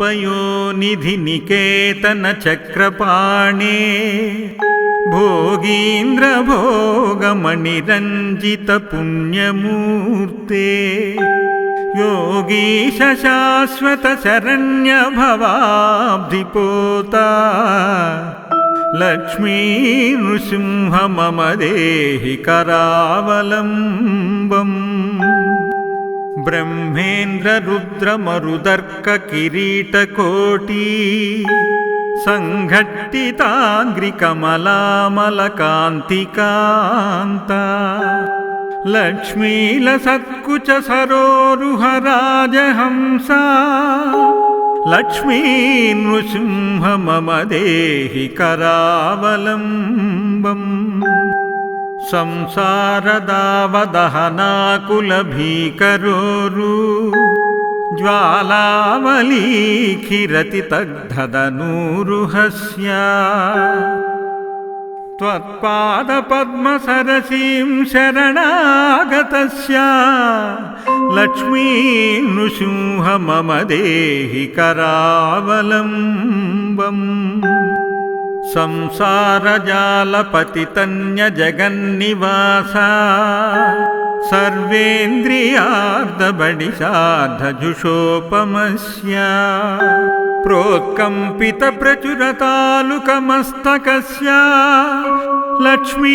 पयोनिधिनिकेतनचक्रपाणे भोगीन्द्रभोगमणिरञ्जितपुण्यमूर्ते योगीशशाश्वतशरण्यभवाब्धिपोता लक्ष्मी नृसिंह मम देहि करावलम्बम् ब्रह्मेन्द्ररुद्रमरुदर्ककिरीटकोटी सङ्घट्टिताङ्घ्रिकमलामलकान्तिकान्ता लक्ष्मीलसत्कुचसरोरुहराजहंसा लक्ष्मी नृसिंह मम देहि करावलम्बम् संसारदावदहनाकुलभीकरोरु। ज्वालावलीखिरति तद्धदनूरुहस्य त्वत्पादपद्मसरसीं शरणागतस्य। लक्ष्मी नृसिंह मम देहि करावलम्बम् संसारजालपतितन्यजगन्निवासा सर्वेन्द्रियार्धबडिशार्धजुषोपमस्य प्रोत्कम्पितप्रचुरतालुकमस्तकस्य लक्ष्मी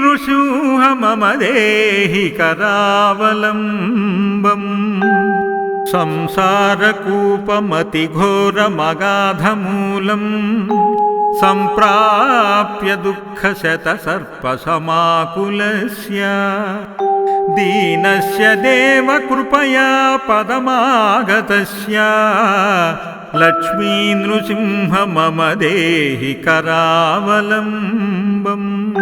नृसिंह मम देहि करावलम्बम् संसारकूपमतिघोरमगाधमूलम् सम्प्राप्य दुःखशतसर्पसमाकुलस्य। दीनस्य देवकृपया पदमागतस्य। लक्ष्मी नृसिंह मम देहि करावलम्बम्।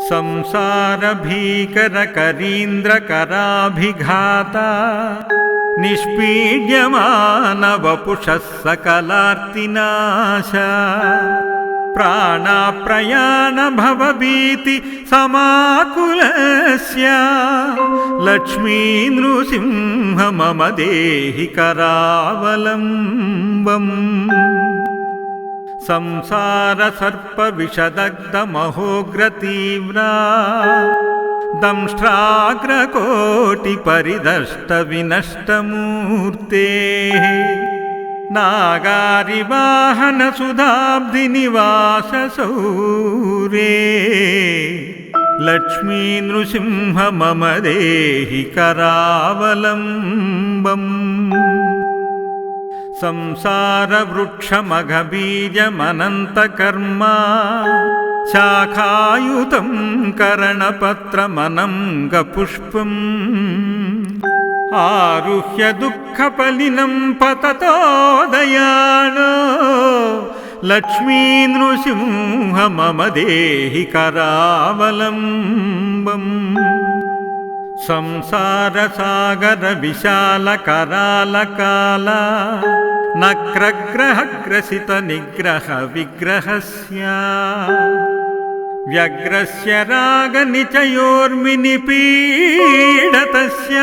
संसारभीकरकरीन्द्रकराभिघाता निष्पीड्यमानवपुषः सकलार्तिनाश प्राणाप्रयाणभवभीति समाकुलस्य। लक्ष्मी नृसिंह मम देहि करावलम्बम् संसारसर्पविषदग्धमहोग्रतीव्रा दंष्ट्राग्रकोटिपरिदष्टविनष्टमूर्तेः नागारिवाहनसुधाब्धिनिवाससौरे लक्ष्मी नृसिंह मम देहि करावलम्बम् संसारवृक्षमघबीजमनन्तकर्मा शाखायुतं करणपत्रमनङ्गपुष्पम् आरुह्य दुःखपलिनं पततो दयाळो लक्ष्मी नृसिंह मम देहि करावलम्बम् संसारसागरविशालकरालकाला नक्रग्रहग्रसितनिग्रहविग्रहस्य व्यग्रस्य रागनिचयोर्मिनिपीडतस्य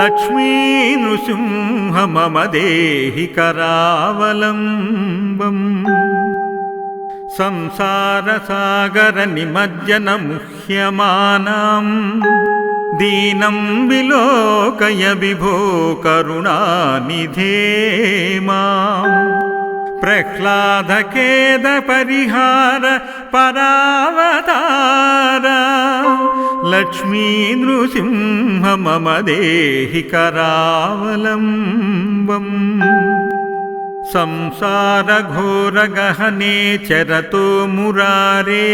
लक्ष्मी नृसिंह मम देहि करावलम्बम् संसारसागरनिमज्जनमुह्यमानाम् दीनं विलोकय विभो करुणानिधे माम् प्रह्लादखेदपरिहार परावतार लक्ष्मी नृसिंह मम देहि करावलम्बम् संसारघोरगहने चरतो मुरारे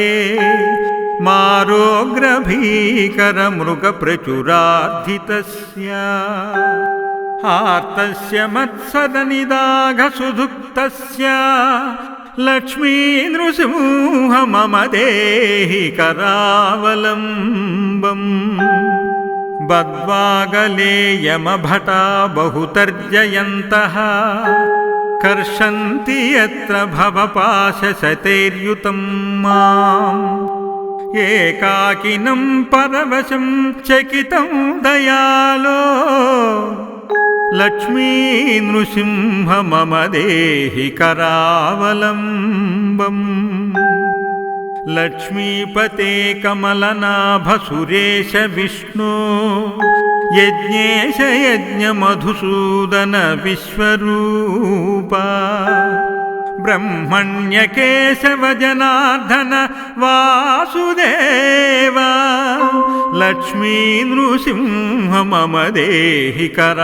मारोग्रभीकरमृगप्रचुरार्धितस्य आर्तस्य मत्सदनिदाघसुधुक्तस्य लक्ष्मी नृसिंह मम देहि करावलम्बम् बद्वागले यमभटा बहुतर्जयन्तः। कर्षन्ति यत्र भवपाशशतैर्युतं माम् एकाकिनं परवशं चकितं दयालो लक्ष्मी नृसिंह मम देहि करावलम्बम् लक्ष्मीपते कमलनाभसुरेश विष्णु यज्ञेश यज्ञमधुसूदन विश्वरूपा ब्रह्मण्यकेशव जनार्दन वासुदेव लक्ष्मी नृसिंह मम देहि करावलम्बम्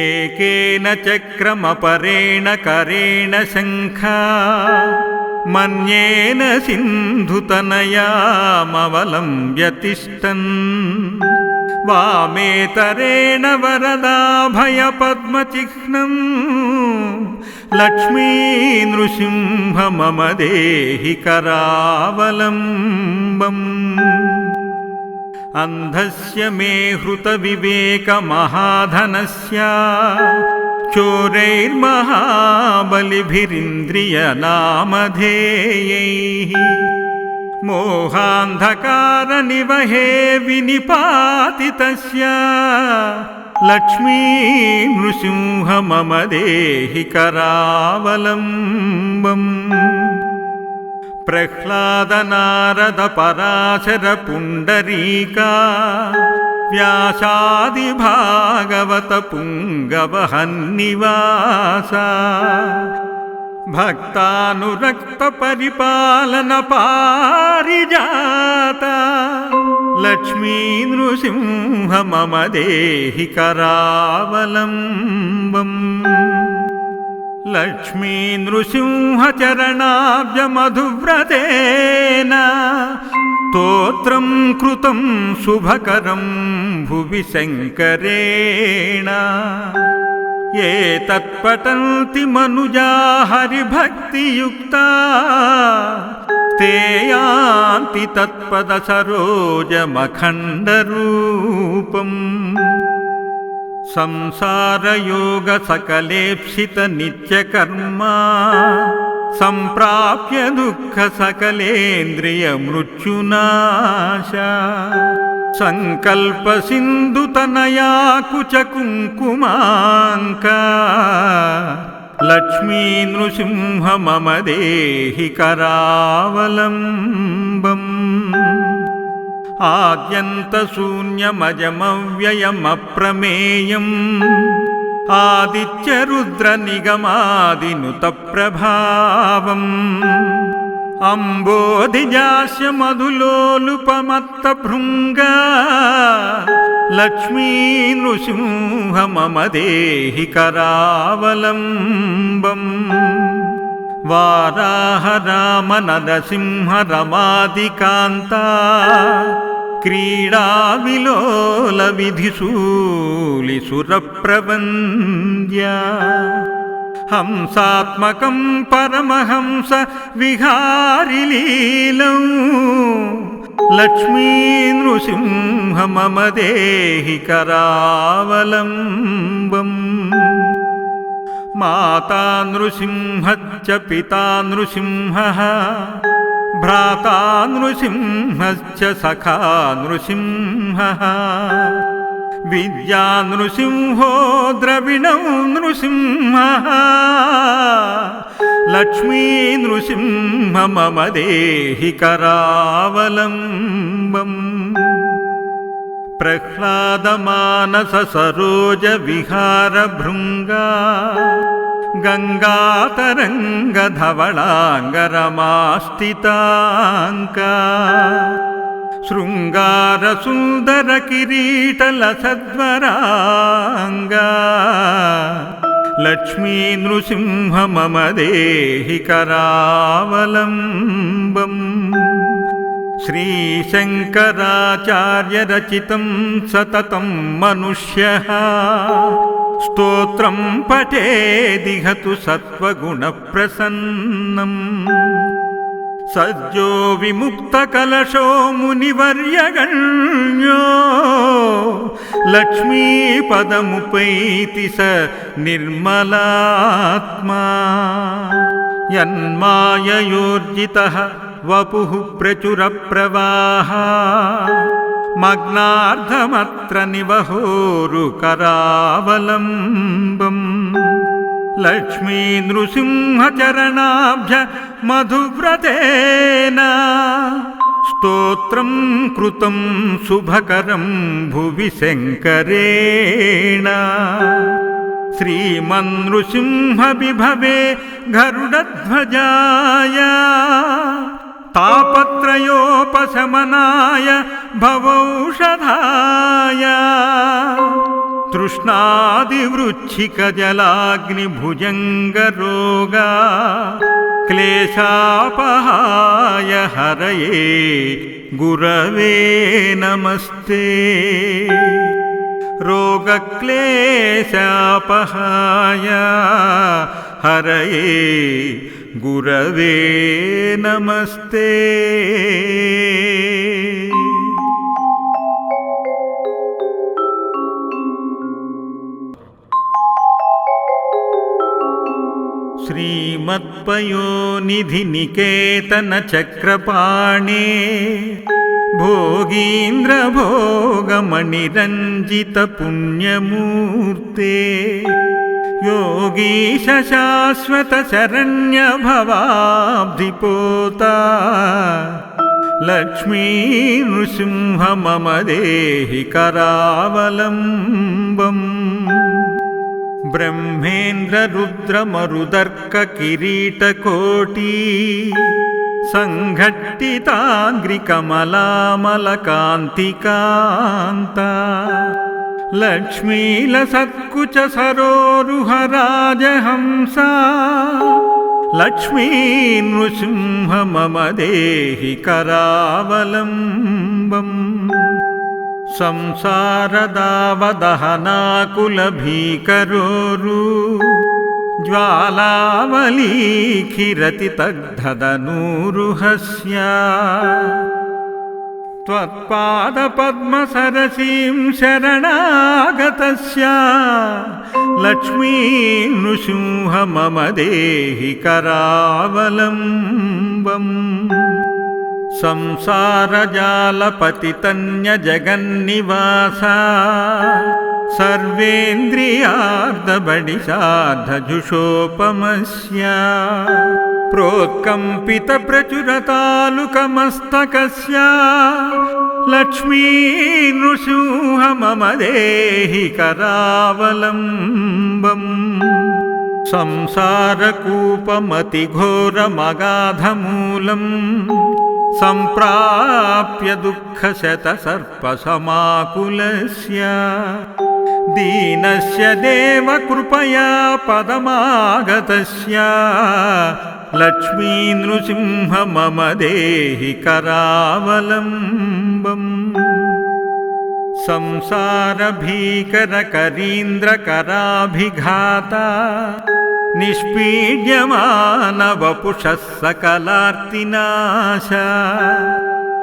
एकेन चक्रमपरेण करेण शङ्खा मन्येन सिन्धुतनयामवलम्ब्य तिष्ठन् वामेतरेण वरदाभयपद्मचिह्नम् लक्ष्मी नृसिंह मम देहि करावलम्बम् अन्धस्य मे हृतविवेकमहाधनस्य चोरैर्महाबलिभिरिन्द्रियनामधेयैः मोहान्धकारनिवहे विनिपातितस्य। लक्ष्मी नृसिंह मम देहि करावलम्बम्। प्रह्लादनारदपराशरपुण्डरीका व्यासादिभागवतपुङ्गवहन्निवासा भक्तानुरक्तपरिपालनपारिजाता। लक्ष्मी नृसिंह मम देहि करावलम्बम् लक्ष्मी नृसिंहचरणाब्जमधुव्रतेन स्तोत्रं कृतं शुभकरं भुवि शङ्करेण ये तत्पठन्ति मनुजा हरिभक्तियुक्ता। ते यान्ति तत्पदसरोजमखण्डरूपम्। संसारयोगसकलेप्सितनित्यकर्मा। सम्प्राप्य दुःखसकलेन्द्रियमृत्युनाशा सङ्कल्पसिन्धुतनया कुचकुङ्कुमाङ्का लक्ष्मी नृसिंह मम देहि करावलम्बम् आद्यन्तशून्यमजमव्ययमप्रमेयम् आदित्यरुद्रनिगमादिनुतप्रभावम् अम्बोधिजास्य मधुलोलुपमत्तभृङ्गा लक्ष्मी नृसिंह मम देहि करावलम्बम् वाराह राम नरसिंह रमादिकान्ता क्रीडाविलोलविधिशूलिसुरप्रबन्द्या हंसात्मकं परमहंस विहारिलीलौ लक्ष्मी नृसिंह मम देहि करावलम्बम् माता नृसिंहश्च पिता नृसिंहः भ्राता नृसिंहश्च सखा नृसिंहः विद्या नृसिंहो द्रविणौ नृसिंहः लक्ष्मी नृसिंह मम देहि करावलम्बम् प्रह्लादमानससरोजविहारभृङ्गा गङ्गातरङ्गधवलाङ्गरमास्तिताङ्का शृङ्गारसुन्दरकिरीटलसद्वराङ्गा लक्ष्मी नृसिंह मम देहि करावलम्बम् श्रीशङ्कराचार्यरचितं सततं मनुष्यः स्तोत्रं पठेदिहतु सत्त्वगुणप्रसन्नम् सज्जो विमुक्तकलशो मुनिवर्यगण्यो। लक्ष्मीपदमुपैति स निर्मलात्मा। यन्माययोर्जितः वपुः प्रचुरप्रवाहा। मग्नार्धमत्र निवहोरुकरावलम्बम् लक्ष्मी नृसिंहचरणाभ्य मधुव्रतेन। स्तोत्रं कृतं शुभकरं भुवि शङ्करेण श्रीमन्नृसिंहविभवे गरुडध्वजाय। तापत्रयोपशमनाय भवौषधाय तृष्णादिवृच्छिकजलाग्निभुजङ्गरोगा क्लेशापहाय हरये गुरवे नमस्ते। रोगक्लेशापहाय हरये गुरवे नमस्ते श्रीमत्पयोनिधिनिकेतनचक्रपाणे भोगीन्द्रभोगमणिरञ्जितपुण्यमूर्ते योगीशशाश्वतशरण्यभवाब्धिपोता लक्ष्मी नृसिंह मम देहि करावलम्बम् ब्रह्मेन्द्ररुद्रमरुदर्ककिरीटकोटी सङ्घट्टिताङ्घ्रिकमलामलकान्तिकान्ता लक्ष्मीलसत्कुचसरोरुहराजहंसा लक्ष्मी नृसिंह मम देहि करावलम्बम् संसारदावदहनाकुलभीकरोरु। ज्वालावलीखिरति तग्धदनूरुहस्य त्वत्पादपद्मसरसीं शरणागतस्य। लक्ष्मी नृसिंह मम देहि करावलम्बम् संसारजालपतितन्यजगन्निवासा सर्वेन्द्रियार्धबडिशार्धजुषोपमस्य प्रोत्कम्पितप्रचुरतालुकमस्तकस्य लक्ष्मी नृसिंह मम देहि करावलम्बम् संसारकूपमतिघोरमगाधमूलम् सम्प्राप्य दुःखशतसर्पसमाकुलस्य। दीनस्य देव कृपया पदमागतस्य। लक्ष्मी नृसिंह मम देहि करावलम्बम्। संसारभीकरकरीन्द्रकराभिघाता निष्पीड्यमानवपुषः सकलार्तिनाश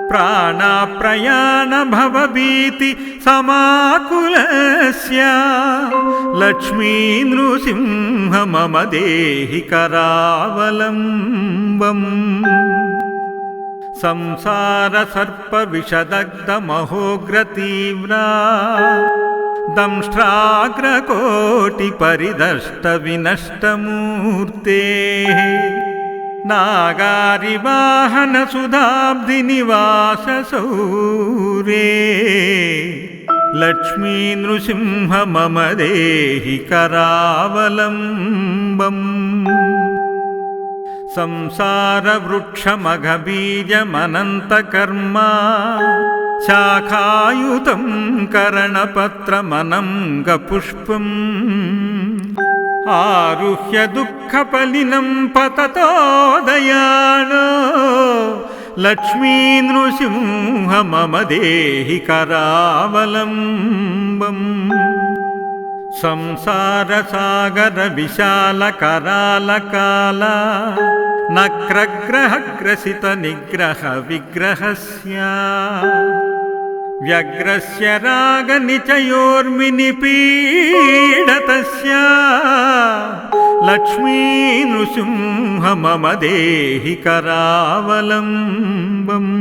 प्राणाप्रयाणभवभीति समाकुलस्य। लक्ष्मी नृसिंह मम देहि करावलम्बम् संसारसर्पविषदग्धमहोग्रतीव्रा दंष्ट्राग्रकोटिपरिदष्टविनष्टमूर्तेः। नागारिवाहनसुधाब्धिनिवाससौरे। लक्ष्मी नृसिंह मम देहि करावलम्बम् संसारवृक्षमघबीजमनन्तकर्मा शाखायुतं करणपत्रमनङ्गपुष्पम् आरुह्य दुःखपलिनं पततो दयालो लक्ष्मी नृसिंह मम देहि करावलम्बम्। संसारसागरविशालकरालकाला नक्रग्रहग्रसितनिग्रहविग्रहस्य व्यग्रस्य रागनिचयोर्मिनिपीडतस्य। लक्ष्मी नृसिंह मम देहि करावलम्बम्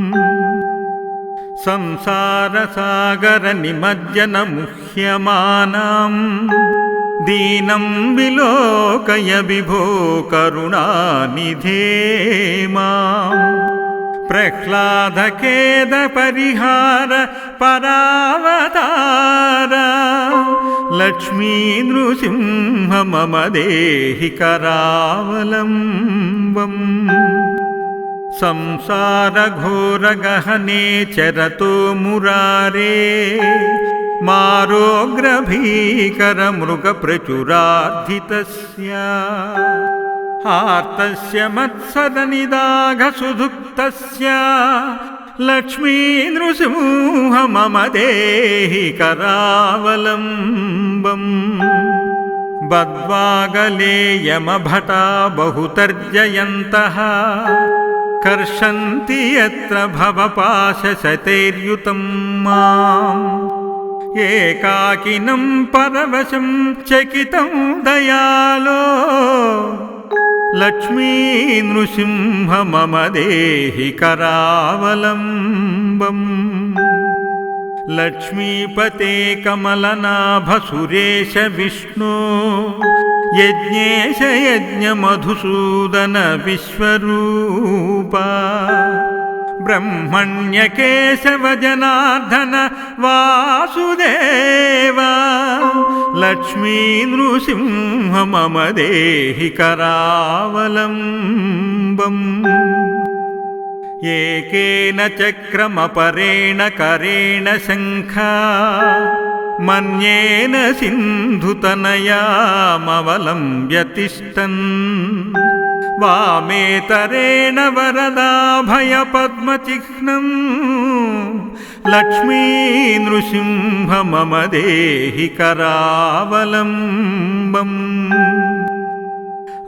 संसारसागरनिमज्जनमुह्यमानाम्। दीनं विलोकय विभो करुणानिधे माम् प्रह्लादखेदपरिहार परावतार। लक्ष्मी नृसिंह मम देहि करावलम्बम् संसारघोरगहने चरतो मुरारे मारोग्रभीकरमृगप्रचुरार्धितस्य आर्तस्य मत्सदनिदाघसुधुक्तस्य लक्ष्मी नृसिंह मम देहि करावलम्बम् बद्वागले यमभटा बहुतर्जयन्तः कर्षन्ति यत्र भवपाशशतैर्युतं माम् एकाकिनं परवशं चकितं दयालो लक्ष्मी नृसिंह मम देहि करावलम्बम्। लक्ष्मीपते कमलनाभसुरेश विष्णु यज्ञेश यज्ञमधुसूदन विश्वरूपा ब्रह्मण्यकेशव जनार्दन वासुदेव। लक्ष्मी नृसिंह मम देहि करावलम्बम् एकेन चक्रमपरेण करेण शङ्खा। मन्येन सिन्धुतनयामवलम्ब्य तिष्ठन् वामेतरेण वरदाभयपद्मचिह्नम् लक्ष्मी नृसिंह मम देहि करावलम्बम्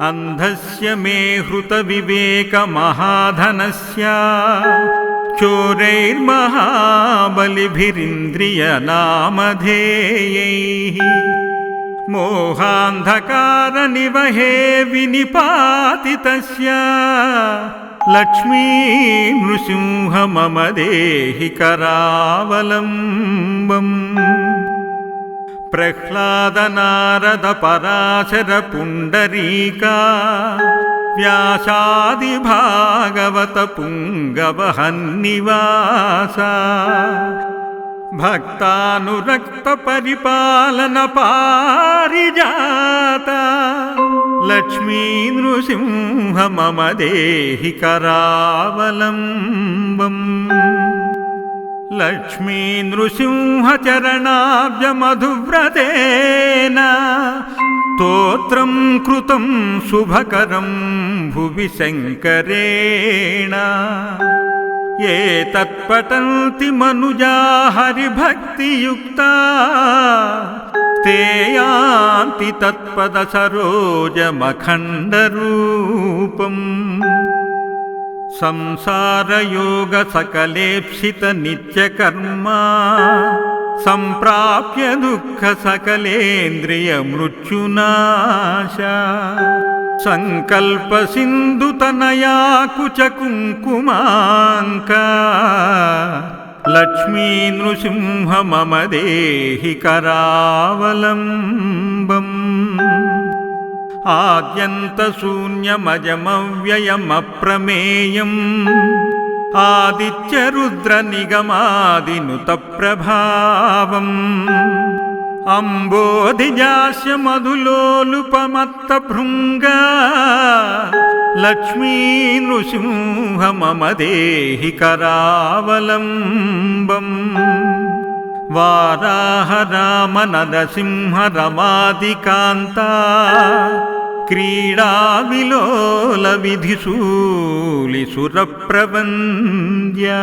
अन्धस्य मे हृतविवेकमहाधनस्य चोरैर्महाबलिभिरिन्द्रियनामधेयैः मोहान्धकारनिवहे विनिपातितस्य। लक्ष्मी नृसिंह मम देहि करावलम्बम्। प्रह्लादनारदपराशरपुण्डरीका व्यासादिभागवतपुङ्गवहन्निवासा भक्तानुरक्तपरिपालनपारिजाता। लक्ष्मी नृसिंह मम देहि करावलम्बम् लक्ष्मी नृसिंहचरणाब्जमधुव्रतेन स्तोत्रं कृतं शुभकरं भुवि शङ्करेण ये तत्पठन्ति मनुजा हरिभक्तियुक्ता। ते यान्ति तत्पदसरोजमखण्डरूपम्। संसारयोगसकलेप्सितनित्यकर्मा। सम्प्राप्य दुःखसकलेन्द्रियमृत्युनाशा सङ्कल्पसिन्धुतनया कुचकुङ्कुमाङ्का लक्ष्मी नृसिंह मम देहि करावलम्बम् आद्यन्तशून्यमजमव्ययमप्रमेयम् आदित्यरुद्रनिगमादिनुतप्रभावम् अम्बोधिजास्य मधुलोलुपमत्तभृङ्गा लक्ष्मी नृसिंह मम देहि करावलम्बम् वाराह राम नरसिंह रमादिकान्ता क्रीडाविलोलविधिशूलिसुरप्रबन्द्या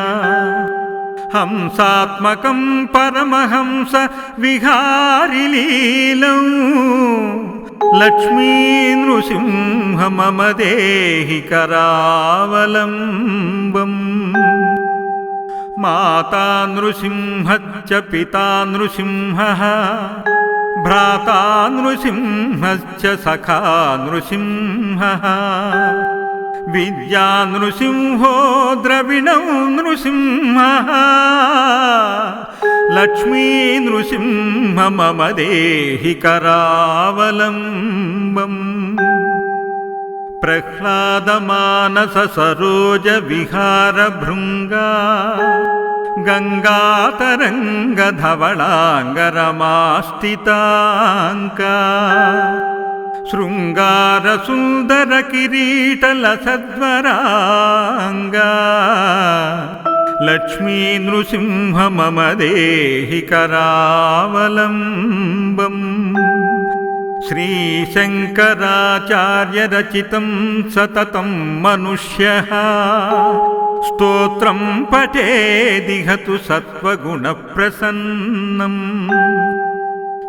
हंसात्मकं परमहंस विहारिलीलौ लक्ष्मी नृसिंह मम देहि करावलम्बम् माता नृसिंहश्च पिता नृसिंहः भ्राता नृसिंहश्च सखा नृसिंहः विद्या नृसिंहो द्रविणौ नृसिंहः लक्ष्मी नृसिंह मम देहि करावलम्बम् प्रह्लादमानस सरोज विहारभृङ्गा गङ्गातरङ्गधवलाङ्गरमास्तिताङ्का शृङ्गारसुन्दरकिरीटलसद्वराङ्गा। लक्ष्मी नृसिंह मम देहि करावलम्बम् श्रीशङ्कराचार्यरचितं सततं मनुष्यः। स्तोत्रं पठेदिहतु सत्त्वगुणप्रसन्नम्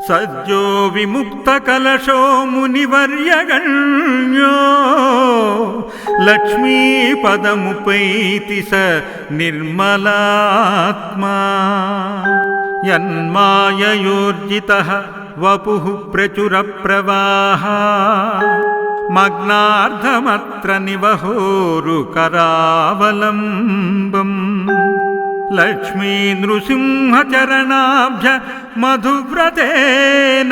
सज्जो विमुक्तकलशो मुनिवर्यगण्यो लक्ष्मीपदमुपैति स निर्मलात्मा। यन्माययोर्जितः वपुः प्रचुरप्रवाह। मग्नार्धमत्र निवहोरुकरावलम्बम् लक्ष्मी नृसिंहचरणाभ्य मधुव्रतेन।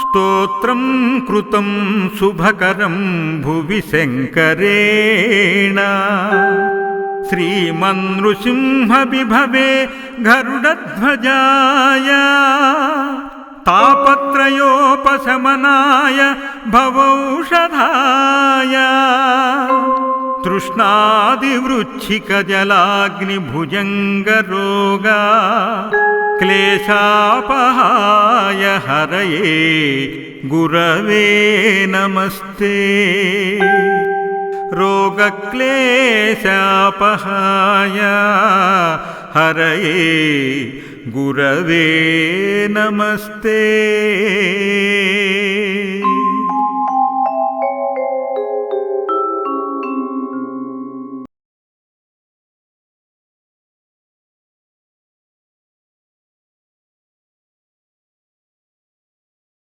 स्तोत्रं कृतं शुभकरं भुवि शङ्करेण। श्रीमन्नृसिंहविभवे गरुडध्वजाय। तापत्रयोपशमनाय भवौषधाय तृष्णादिवृच्छिकजलाग्निभुजङ्गरोगा क्लेशापहाय हरये गुरवे नमस्ते। रोगक्लेशापहाय हरये गुरवे नमस्ते